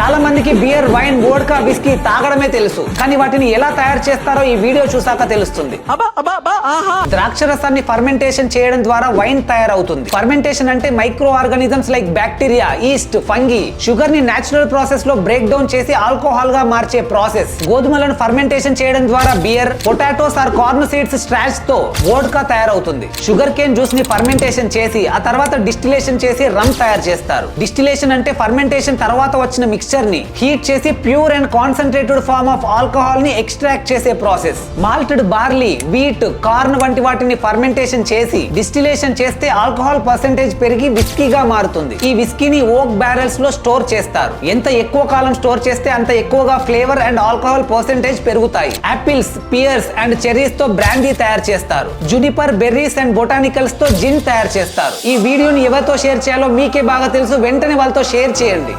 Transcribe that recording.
చాలా మందికి beer wine vodka whisky తాగడమే తెలుసు. కానీ వాటిని ఎలా తయారు చేస్తారో ఈ వీడియో చూసాక తెలుస్తుంది. ద్రాక్ష రసాన్ని ఫర్మెంటేషన్ చేయడం ద్వారా వైన్ తయారవుతుంది. ఫర్మెంటేషన్ అంటే micro organisms like bacteria yeast fungi షుగర్ని నేచురల్ ప్రాసెస్లో బ్రేక్ డౌన్ చేసి ఆల్కహాల్గా మార్చే ప్రాసెస్ గోధుమలను ఫర్మెంటేషన్ చేయడం ద్వారా beer potatoes or corn seeds స్ట్రాచ్తో vodka తయారవుతుంది. షుగర్ కేన్ జ్యూస్ని ఫర్మెంటేషన్ చేసి ఆ తర్వాత డిస్టిలేషన్ చేసి రమ్ తయారు చేస్తారు. డిస్టిలేషన్ అంటే ఫర్మెంటేషన్ తర్వాత వచ్చిన మిక్స్చర్ని హీట్ చేసి pure and concentrated form of ఆల్కహాల్ని extract చేసే process malted barley wheat corn వంటి వాటిని ఫర్మెంటేషన్ చేసి డిస్టిలేషన్ చేస్తే ఆల్కహాల్ పర్సెంటేజ్ పెరిగి విస్కీగా మారుతుంది. ఈ విస్కీని ఓక్ బ్యారెల్స్లో స్టోర్ చేస్తారు. ఎంత ఎక్కువ కాలం స్టోర్ చేస్తే అంత ఎక్కువగా ఫ్లేవర్ అండ్ ఆల్కహాల్ పర్సెంటేజ్ పెరుగుతాయి. యాపిల్స్ పియర్స్ అండ్ చెర్రీస్తో బ్రాండీ తయారు చేస్తారు. జునిపర్ బెర్రీస్ అండ్ బొటానికల్స్తో జిన్ తయారు చేస్తారు. ఈ వీడియోని ఎవరితో షేర్ చేయాలో మీకే బాగా తెలుసు. వెంటనే వాళ్ళతో షేర్ చేయండి.